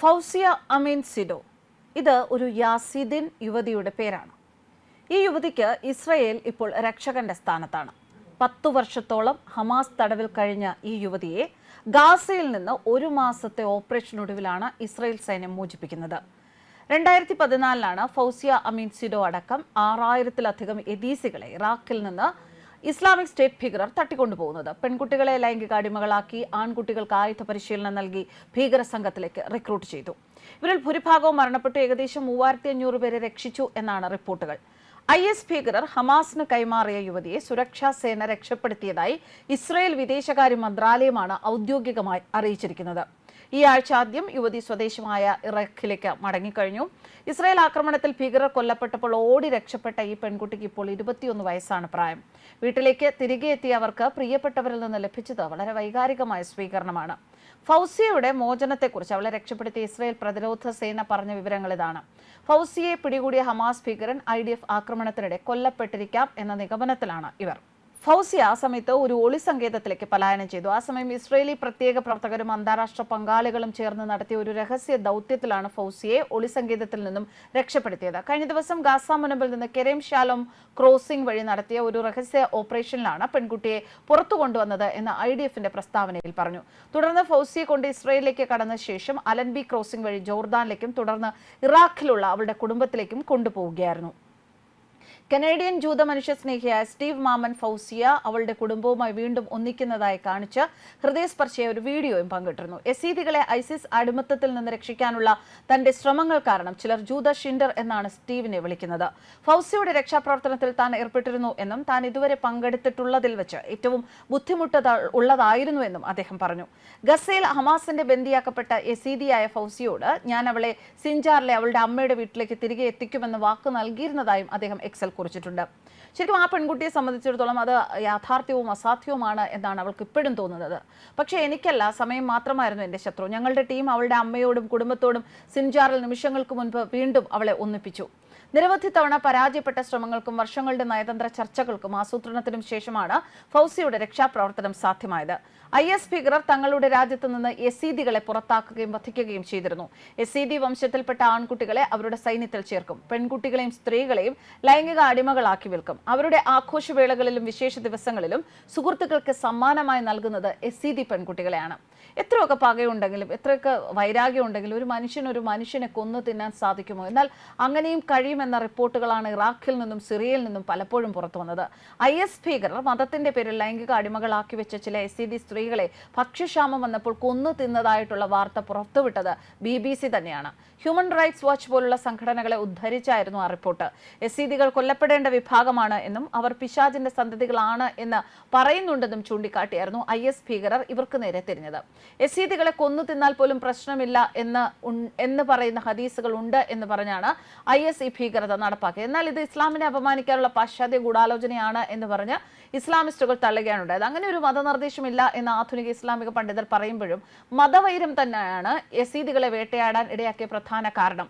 ഫൗസിയ അമീൻ സിഡോ. ഇത് ഒരു യാസിദിൻ യുവതിയുടെ പേരാണ്. ഈ യുവതിക്ക് ഇസ്രയേൽ ഇപ്പോൾ രക്ഷകന്റെ സ്ഥാനത്താണ്. പത്തു വർഷത്തോളം ഹമാസ് തടവിൽ കഴിഞ്ഞ ഈ യുവതിയെ ഗാസയിൽ നിന്ന് ഒരു മാസത്തെ ഓപ്പറേഷനൊടുവിലാണ് ഇസ്രയേൽ സൈന്യം മോചിപ്പിക്കുന്നത്. രണ്ടായിരത്തി പതിനാലിലാണ് ഫൗസിയ അമീൻ സിഡോ അടക്കം ആറായിരത്തിലധികം എദീസികളെ ഇറാഖിൽ നിന്ന് ഇസ്ലാമിക് സ്റ്റേറ്റ് ഭീകരർ തട്ടിക്കൊണ്ടുപോകുന്നത്. പെൺകുട്ടികളെ ലൈംഗിക അടിമകളാക്കി ആൺകുട്ടികൾക്ക് ആയുധ പരിശീലനം നൽകി ഭീകര സംഘത്തിലേക്ക് റിക്രൂട്ട് ചെയ്തു. ഇവരിൽ ഭൂരിഭാഗവും മരണപ്പെട്ടു. ഏകദേശം മൂവായിരത്തി അഞ്ഞൂറ് പേരെ രക്ഷിച്ചു എന്നാണ് റിപ്പോർട്ടുകൾ. ഐ എസ് ഭീകരർ ഹമാസിന് കൈമാറിയ യുവതിയെ സുരക്ഷാ സേന രക്ഷപ്പെടുത്തിയതായി ഇസ്രയേൽ വിദേശകാര്യ മന്ത്രാലയമാണ് ഔദ്യോഗികമായി അറിയിച്ചിരിക്കുന്നത്. ഈ ആഴ്ച ആദ്യം യുവതി സ്വദേശമായ ഇറഖിലേക്ക് മടങ്ങിക്കഴിഞ്ഞു. ഇസ്രായേൽ ആക്രമണത്തിൽ ഭീകരർ കൊല്ലപ്പെട്ടപ്പോൾ ഓടി രക്ഷപ്പെട്ട ഈ പെൺകുട്ടിക്ക് ഇപ്പോൾ ഇരുപത്തിയൊന്ന് വയസ്സാണ് പ്രായം. വീട്ടിലേക്ക് തിരികെ എത്തിയ അവർക്ക് പ്രിയപ്പെട്ടവരിൽ നിന്ന് ലഭിച്ചത് വളരെ വൈകാരികമായ സ്വീകരണമാണ്. ഫൗസിയയുടെ മോചനത്തെക്കുറിച്ച് അവളെ രക്ഷപ്പെടുത്തിയ ഇസ്രായേൽ പ്രതിരോധ സേന പറഞ്ഞ വിവരങ്ങൾ ഇതാണ്. ഫൗസിയെ പിടികൂടിയ ഹമാസ് ഭീകരൻ ഐ ആക്രമണത്തിനിടെ കൊല്ലപ്പെട്ടിരിക്കാം എന്ന നിഗമനത്തിലാണ് ഇവർ. ഫൗസിയ ആ സമയത്ത് ഒരു ഒളി സങ്കേതത്തിലേക്ക് പലായനം ചെയ്തു. ആ സമയം ഇസ്രയേലി പ്രത്യേക പ്രവർത്തകരും അന്താരാഷ്ട്ര പങ്കാളികളും ചേർന്ന് നടത്തിയ ഒരു രഹസ്യ ദൗത്യത്തിലാണ് ഫൗസിയെ ഒളി സങ്കേതത്തിൽ നിന്നും രക്ഷപ്പെടുത്തിയത്. കഴിഞ്ഞ ദിവസം ഗാസ മുനമ്പിൽ നിന്ന് കെരേം ഷാലോം ക്രോസിംഗ് വഴി നടത്തിയ ഒരു രഹസ്യ ഓപ്പറേഷനിലാണ് പെൺകുട്ടിയെ പുറത്തു കൊണ്ടുവന്നത് എന്ന് ഐ ഡി എഫിന്റെ പ്രസ്താവനയിൽ പറഞ്ഞു. തുടർന്ന് ഫൗസിയെ കൊണ്ട് ഇസ്രയേലിലേക്ക് കടന്ന ശേഷം അലൻബി ക്രോസിംഗ് വഴി ജോർദാനിലേക്കും തുടർന്ന് ഇറാഖിലുള്ള അവരുടെ കുടുംബത്തിലേക്കും കൊണ്ടുപോവുകയായിരുന്നു. കനേഡിയൻ ജൂത മനുഷ്യ സ്നേഹിയായ സ്റ്റീവ് മാമൻ ഫൗസിയ അവളുടെ കുടുംബവുമായി വീണ്ടും ഒന്നിക്കുന്നതായി കാണിച്ച് ഹൃദയസ്പർശിയ ഒരു വീഡിയോയും പങ്കിട്ടിരുന്നു. എസീദികളെ ഐസിസ് അടിമത്തത്തിൽ നിന്ന് രക്ഷിക്കാനുള്ള തന്റെ ശ്രമങ്ങൾ കാരണം ചിലർ ജൂത ഷിൻഡർ എന്നാണ് സ്റ്റീവിനെ വിളിക്കുന്നത്. ഫൗസിയുടെ രക്ഷാപ്രവർത്തനത്തിൽ താൻ ഏർപ്പെട്ടിരുന്നു എന്നും താൻ ഇതുവരെ പങ്കെടുത്തിട്ടുള്ളതിൽ വെച്ച് ഏറ്റവും ബുദ്ധിമുട്ട് ഉള്ളതായിരുന്നു എന്നും അദ്ദേഹം പറഞ്ഞു. ഗസയിൽ ഹമാസിന്റെ ബന്ദിയാക്കപ്പെട്ട എസീദിയായ ഫൗസിയോട് ഞാൻ അവളെ സിൻജാറിലെ അവളുടെ അമ്മയുടെ വീട്ടിലേക്ക് തിരികെ എത്തിക്കുമെന്ന് വാക്ക് നൽകിയിരുന്നതായും അദ്ദേഹം എക്സൽ കുറിച്ചിട്ടുണ്ട്. ശരിക്കും ആ പെൺകുട്ടിയെ സംബന്ധിച്ചിടത്തോളം അത് യാഥാർത്ഥ്യവും അസാധ്യവുമാണ് എന്നാണ് അവൾക്ക് ഇപ്പോഴും തോന്നുന്നത്. പക്ഷേ എനിക്കല്ല സമയം മാത്രമായിരുന്നു എന്റെ ശത്രു. ഞങ്ങളുടെ ടീം അവളുടെ അമ്മയോടും കുടുംബത്തോടും സിൻജാറിൽ നിമിഷങ്ങൾക്ക് മുൻപ് വീണ്ടും അവളെ ഒന്നിപ്പിച്ചു. നിരവധി തവണ പരാജയപ്പെട്ട ശ്രമങ്ങൾക്കും വർഷങ്ങളുടെ നയതന്ത്ര ചർച്ചകൾക്കും ആസൂത്രണത്തിനും ശേഷമാണ് ഫൗസിയുടെ രക്ഷാപ്രവർത്തനം സാധ്യമായത്. ഐ എസ് ഭീകരർ തങ്ങളുടെ രാജ്യത്ത് നിന്ന് എസീദികളെ പുറത്താക്കുകയും വധിക്കുകയും ചെയ്തിരുന്നു. എസീദി വംശത്തിൽപ്പെട്ട ആൺകുട്ടികളെ അവരുടെ സൈന്യത്തിൽ ചേർക്കും. പെൺകുട്ടികളെയും സ്ത്രീകളെയും ലൈംഗിക അടിമകളാക്കി വിൽക്കും. അവരുടെ ആഘോഷവേളകളിലും വിശേഷ ദിവസങ്ങളിലും സുഹൃത്തുക്കൾക്ക് സമ്മാനമായി നൽകുന്നത് എസീദി പെൺകുട്ടികളെയാണ്. എത്രയൊക്കെ പകയുണ്ടെങ്കിലും എത്രയൊക്കെ വൈരാഗ്യം ഉണ്ടെങ്കിലും ഒരു മനുഷ്യൻ ഒരു മനുഷ്യനെ കൊന്നു തിന്നാൻ സാധിക്കുമോ? എന്നാൽ അങ്ങനെയും കഴിയുമെന്ന റിപ്പോർട്ടുകളാണ് ഇറാഖിൽ നിന്നും സിറിയയിൽ നിന്നും പലപ്പോഴും പുറത്തു വന്നത്. ഐ എസ് ഭീകരർ മതത്തിന്റെ പേരിൽ ലൈംഗിക അടിമകളാക്കി വെച്ച ചില എസ് സ്ത്രീകളെ ഭക്ഷ്യക്ഷാമം വന്നപ്പോൾ കൊന്നു തിന്നതായിട്ടുള്ള വാർത്ത പുറത്തുവിട്ടത് ബി ബി സി തന്നെയാണ്. ഹ്യൂമൻ റൈറ്റ്സ് വാച്ച് പോലുള്ള സംഘടനകളെ ഉദ്ധരിച്ചായിരുന്നു ആ റിപ്പോർട്ട്. എസീദികൾ കൊല്ലപ്പെടേണ്ട വിഭാഗമാണ് എന്നും അവർ പിശാജിന്റെ സന്തതികളാണ് എന്ന് പറയുന്നുണ്ടെന്നും ചൂണ്ടിക്കാട്ടിയായിരുന്നു ഐ എസ് ഭീകരർ ഇവർക്ക് നേരെ തിരിഞ്ഞത്. എസീദികളെ കൊന്നു തിന്നാൽ പോലും പ്രശ്നമില്ല എന്ന് എന്ന് പറയുന്ന ഹദീസുകൾ ഉണ്ട് എന്ന് പറഞ്ഞാണ് ഐ എസ് ഈ ഭീകരത നടപ്പാക്കിയത്. എന്നാൽ ഇത് ഇസ്ലാമിനെ അപമാനിക്കാനുള്ള പാശ്ചാത്യ ഗൂഢാലോചനയാണ് എന്ന് പറഞ്ഞ് ഇസ്ലാമിസ്റ്റുകൾ തള്ളുകയാണ് ഉണ്ടായത് അങ്ങനെ ഒരു മതനിർദ്ദേശമില്ല എന്ന് ആധുനിക ഇസ്ലാമിക പണ്ഡിതർ പറയുമ്പോഴും മതവൈരം തന്നെയാണ് യസീദികളെ വേട്ടയാടാൻ ഇടയാക്കിയ പ്രധാന കാരണം.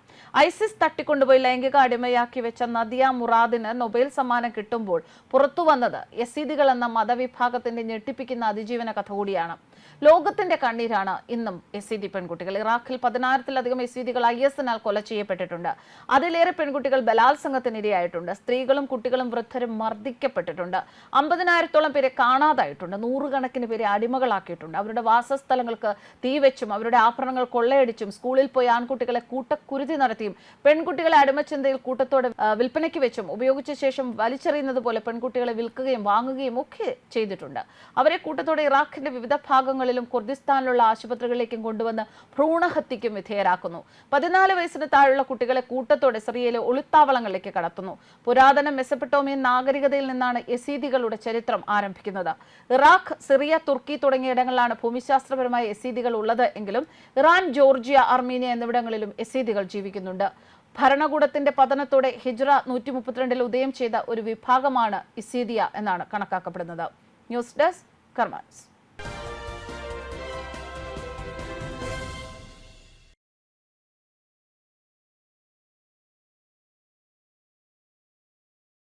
ഐസിസ് തട്ടിക്കൊണ്ടുപോയി ലൈംഗിക അടിമയാക്കി വെച്ച നദിയ മുറാദിന് നൊബേൽ സമ്മാനം കിട്ടുമ്പോൾ പുറത്തു വന്നത് യസീദികൾ എന്ന മതവിഭാഗത്തിന്റെ ഞെട്ടിപ്പിക്കുന്ന അതിജീവന കഥ കൂടിയാണ്. ലോകത്തിന്റെ കണ്ണീരാണ് ഇന്നും എസ് ഡി പെൺകുട്ടികൾ. ഇറാഖിൽ പതിനായിരത്തിലധികം എസ് ഡികൾ ഐ എസിനാൽ കൊല ചെയ്യപ്പെട്ടിട്ടുണ്ട്. അതിലേറെ പെൺകുട്ടികൾ ബലാത്സംഗത്തിനിരയായിട്ടുണ്ട്. സ്ത്രീകളും കുട്ടികളും വൃദ്ധരും മർദ്ദിക്കപ്പെട്ടിട്ടുണ്ട്. അമ്പതിനായിരത്തോളം പേരെ കാണാതായിട്ടുണ്ട്. നൂറുകണക്കിന് പേരെ അടിമകളാക്കിയിട്ടുണ്ട്. അവരുടെ വാസസ്ഥലങ്ങൾക്ക് തീവെച്ചും അവരുടെ ആഭരണങ്ങൾ കൊള്ളയടിച്ചും സ്കൂളിൽ പോയി ആൺകുട്ടികളെ കൂട്ടക്കുരുതി നടത്തിയും പെൺകുട്ടികളെ അടിമച്ചന്തയിൽ കൂട്ടത്തോടെ വിൽപ്പനയ്ക്ക് വെച്ചും ഉപയോഗിച്ച ശേഷം വലിച്ചെറിയുന്നത് പോലെ പെൺകുട്ടികളെ വിൽക്കുകയും വാങ്ങുകയും ഒക്കെ ചെയ്തിട്ടുണ്ട്. അവരെ കൂട്ടത്തോടെ ഇറാഖിന്റെ വിവിധ ഭാഗങ്ങളിലും ഭാഗങ്ങളിലും കുർദിസ്ഥാനിലുള്ള ആശുപത്രികളിലേക്കും കൊണ്ടുവന്ന് ഭ്രൂണഹത്യയ്ക്കും വിധേയരാക്കുന്നു. പതിനാല് വയസ്സിന് താഴെയുള്ള കുട്ടികളെ കൂട്ടത്തോടെ സിറിയയിലെ ഒളിത്താവളങ്ങളിലേക്ക് കടത്തുന്നു. പുരാതന മെസപ്പെട്ടോമിയൻ നാഗരികതയിൽ നിന്നാണ് യസീദികളുടെ ചരിത്രം ആരംഭിക്കുന്നത്. ഇറാഖ് സിറിയ തുർക്കി തുടങ്ങിയ ഇടങ്ങളിലാണ് ഭൂമിശാസ്ത്രപരമായ യസീദികൾ ഉള്ളത് എങ്കിലും ഇറാൻ ജോർജിയ അർമീനിയ എന്നിവിടങ്ങളിലും യസീദികൾ ജീവിക്കുന്നുണ്ട്. ഭരണകൂടത്തിന്റെ പതനത്തോടെ ഹിജ്റ നൂറ്റി മുപ്പത്തിരണ്ടിൽ ഉദയം ചെയ്ത ഒരു വിഭാഗമാണ് ഇസീദിയ എന്നാണ് കണക്കാക്കപ്പെടുന്നത്. News desk കർമാൻസ്.